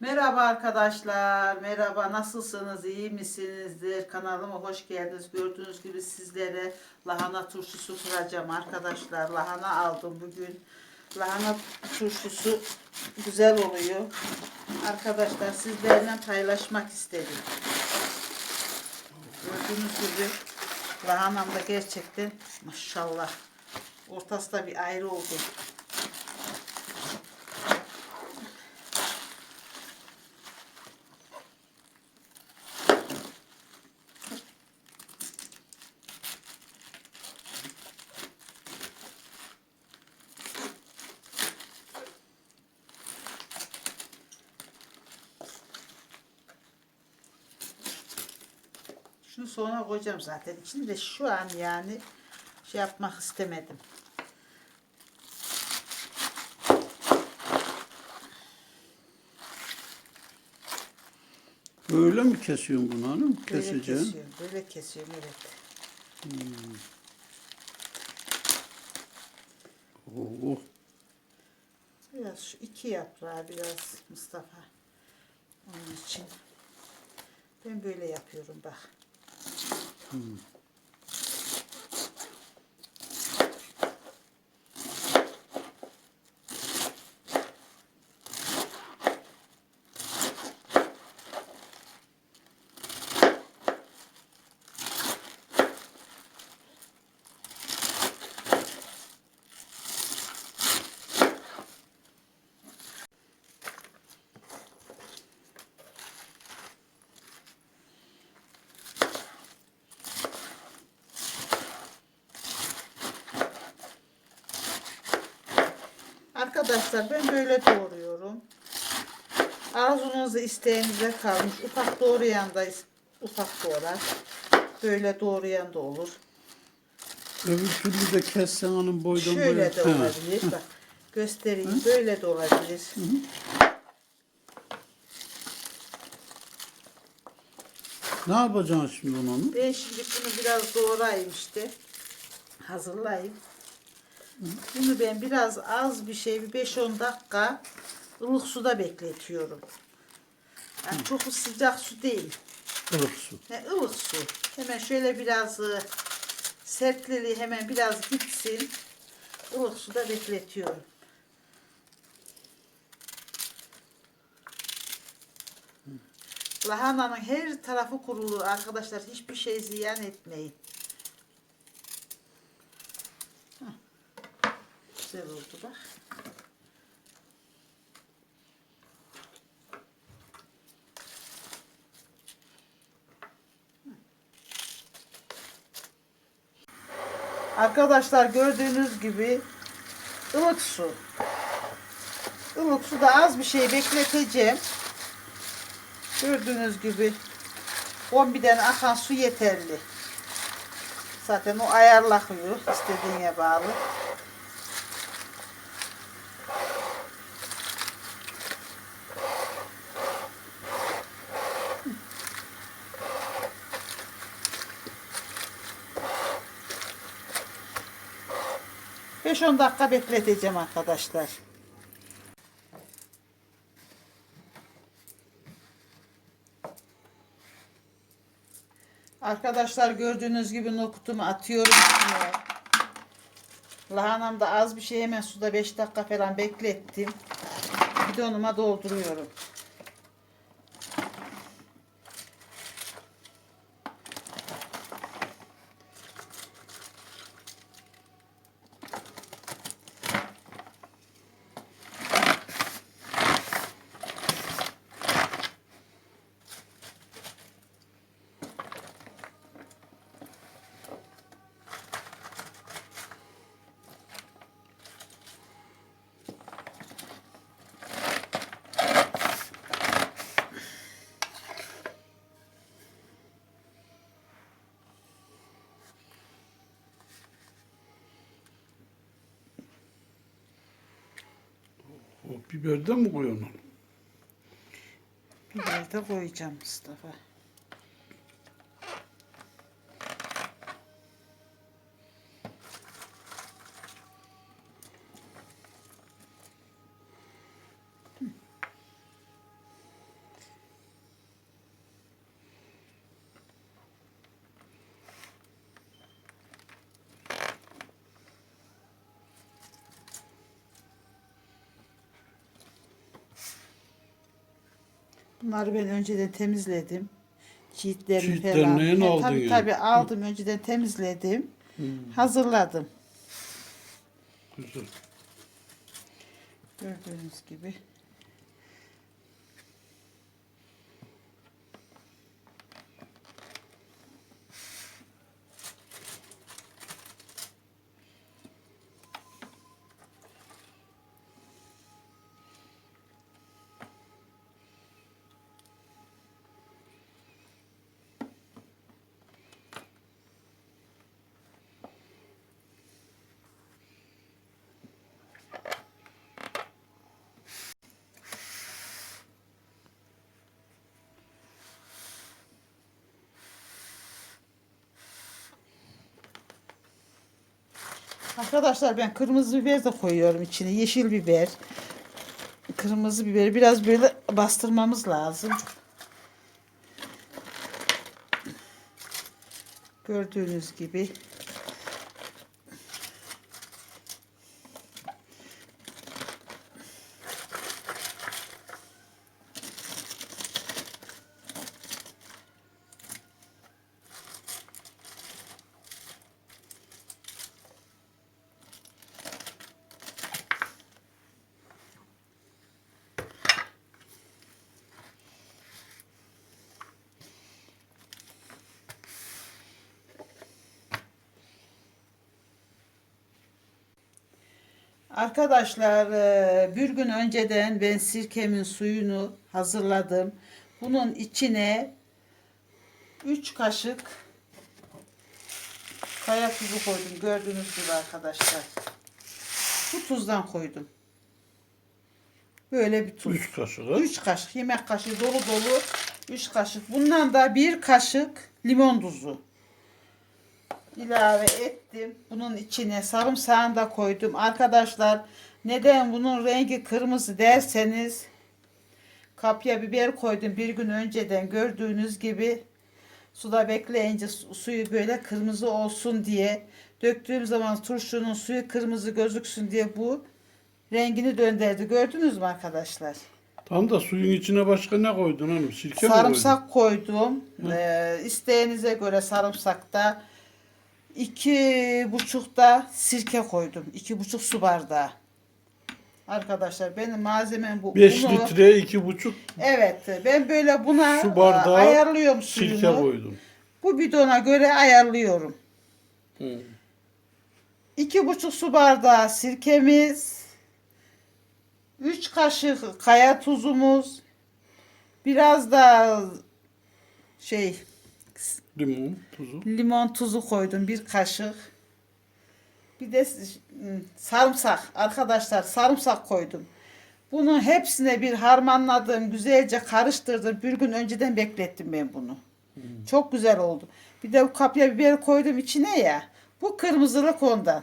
Merhaba arkadaşlar, merhaba nasılsınız, iyi misinizdir? Kanalıma hoş geldiniz. Gördüğünüz gibi sizlere lahana turşusu kuracağım arkadaşlar. Lahana aldım bugün. Lahana turşusu güzel oluyor. Arkadaşlar sizlerle paylaşmak istedim. Gördüğünüz gibi lahanam da gerçekten maşallah. Ortası da bir ayrı oldu. Şunu sonra koyacağım zaten. İçini de şu an yani şey yapmak istemedim. Böyle mi kesiyorsun bunu hanım? Böyle Keseceksin. kesiyorum. Böyle kesiyorum evet. Oh, Biraz şu iki yaprağı biraz Mustafa. Onun için. Ben böyle yapıyorum bak. 음. Arkadaşlar ben böyle doğruyorum. Arzunuzu isteğinize kalmış. Ufak doğrayan da ufak doğrar. Böyle doğrayan da olur. Öbür türlü de kessen hanım boydan boya. Şöyle de olabilir. Bak göstereyim. Böyle de olabilir. Ne yapacaksın şimdi onu? Ben şimdi bunu biraz doğrayayım işte. Hazırlayayım. Bunu ben biraz az bir şey, bir 5-10 dakika ılık suda bekletiyorum. Yani çok sıcak su değil. Ilık su. Ne ılık su. Hemen şöyle biraz e, sertliliği hemen biraz gitsin. ılık suda bekletiyorum. Lahananın her tarafı kurulur arkadaşlar. Hiçbir şey ziyan etmeyin. Güzel oldu bak. Arkadaşlar gördüğünüz gibi ılık su. Ilık suda az bir şey bekleteceğim. Gördüğünüz gibi kombiden akan su yeterli. Zaten o ayarlakıyor istediğine bağlı. Beş on dakika bekleteceğim arkadaşlar. Arkadaşlar gördüğünüz gibi nokutumu atıyorum. Lahanam da az bir şey hemen suda 5 dakika falan beklettim. Bidonuma dolduruyorum. O biberden mi koyuyorsun? Biber de koyacağım Mustafa. Bunları ben önceden temizledim. Çiğitlerini Çiğitlerini falan. aldın tabii yani. tabii aldım önceden temizledim. Hazırladım. Güzel. Gördüğünüz gibi. Arkadaşlar ben kırmızı biber de koyuyorum içine. Yeşil biber. Kırmızı biberi biraz böyle bastırmamız lazım. Gördüğünüz gibi. Arkadaşlar e, bir gün önceden ben sirkemin suyunu hazırladım. Bunun içine 3 kaşık kaya tuzu koydum. Gördüğünüz gibi arkadaşlar. Bu tuzdan koydum. Böyle bir tuz. Üç kaşık. 3 kaşık yemek kaşığı dolu dolu 3 kaşık. Bundan da bir kaşık limon tuzu ilave ettim. Bunun içine sarımsağını da koydum. Arkadaşlar neden bunun rengi kırmızı derseniz kapya biber koydum bir gün önceden gördüğünüz gibi suda bekleyince su- suyu böyle kırmızı olsun diye döktüğüm zaman turşunun suyu kırmızı gözüksün diye bu rengini döndürdü. Gördünüz mü arkadaşlar? Tam da suyun içine başka ne koydun hanım? Sirke mi Sarımsak koydum. Ee, isteğinize göre sarımsakta iki buçukta sirke koydum. iki buçuk su bardağı. Arkadaşlar benim malzemem bu. koydun? Beş Bunu- litreye iki buçuk Evet ben böyle buna Su bardağı e, ayarlıyorum suyunu. sirke koydum. Bu bidona göre ayarlıyorum. Hı. İki buçuk su bardağı sirkemiz. Üç kaşık kaya tuzumuz. Biraz da şey Limon, tuzu. limon tuzu koydum bir kaşık. Bir de ım, sarımsak arkadaşlar sarımsak koydum. Bunun hepsine bir harmanladım, güzelce karıştırdım. Bir gün önceden beklettim ben bunu. Çok güzel oldu. Bir de bu kapya biber koydum içine ya. Bu kırmızılık ondan.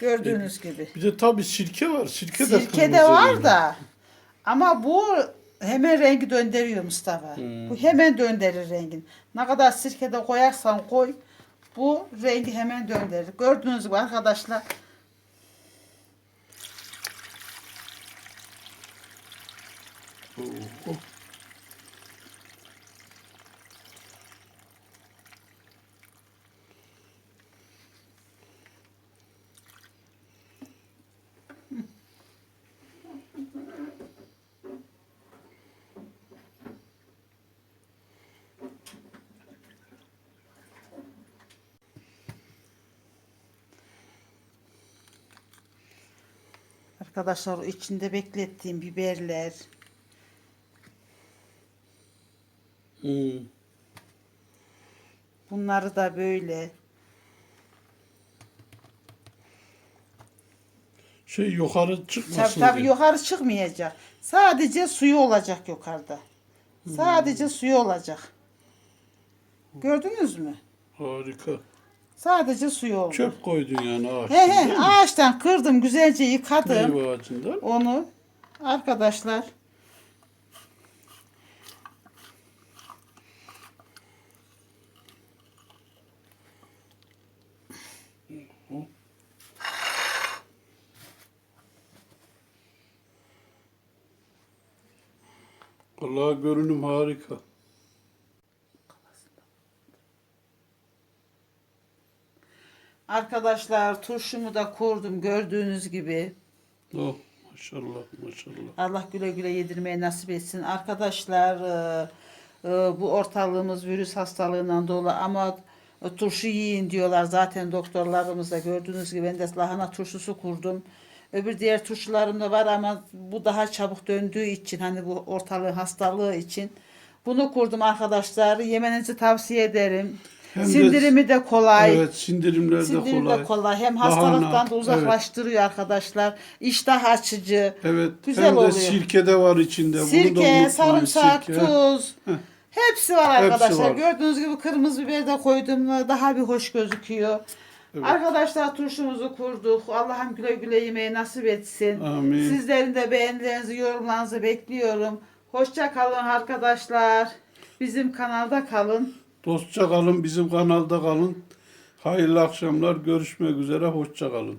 Gördüğünüz gibi. Bir de tabii sirke var. Sirke de Sirke de kırmızı var da. Ama bu hemen rengi döndürüyor Mustafa. Hmm. Bu hemen döndürür rengin. Ne kadar sirke de koyarsan koy. Bu rengi hemen döndürür. Gördüğünüz gibi arkadaşlar. Oo. Arkadaşlar o içinde beklettiğim biberler. Hı. Bunları da böyle. Şey yukarı Tabii çıkmasın tabii diye. yukarı çıkmayacak. Sadece suyu olacak yukarıda. Sadece suyu olacak. Gördünüz mü? Harika. Sadece suyu oldu. Çöp koydun yani ağaç. He he ağaçtan kırdım güzelce yıkadım Meyve ağacından. onu arkadaşlar. Vallahi görünüm harika. Arkadaşlar turşumu da kurdum gördüğünüz gibi. Oh maşallah maşallah. Allah güle güle yedirmeyi nasip etsin. Arkadaşlar e, e, bu ortalığımız virüs hastalığından dolu ama e, turşu yiyin diyorlar zaten doktorlarımız da gördüğünüz gibi ben de lahana turşusu kurdum. Öbür diğer turşularım da var ama bu daha çabuk döndüğü için hani bu ortalığı hastalığı için bunu kurdum arkadaşlar. Yemenizi tavsiye ederim. Hem Sindirimi de kolay. Evet sindirimler de kolay. de kolay. Hem hastalıktan da uzaklaştırıyor arkadaşlar. İştah açıcı. Evet. Güzel hem de oluyor. sirke de var içinde. Bunu da Sirke, unutmayın, sarımsak, sirke. tuz. Heh. Hepsi var arkadaşlar. var. Gördüğünüz gibi kırmızı biber de koydum. Daha bir hoş gözüküyor. Evet. Arkadaşlar turşumuzu kurduk. Allah'ım güle güle yemeği nasip etsin. Amin. Sizlerin de beğenilerinizi, yorumlarınızı bekliyorum. Hoşça kalın arkadaşlar. Bizim kanalda kalın. Dostça kalın bizim kanalda kalın. Hayırlı akşamlar. Görüşmek üzere. Hoşça kalın.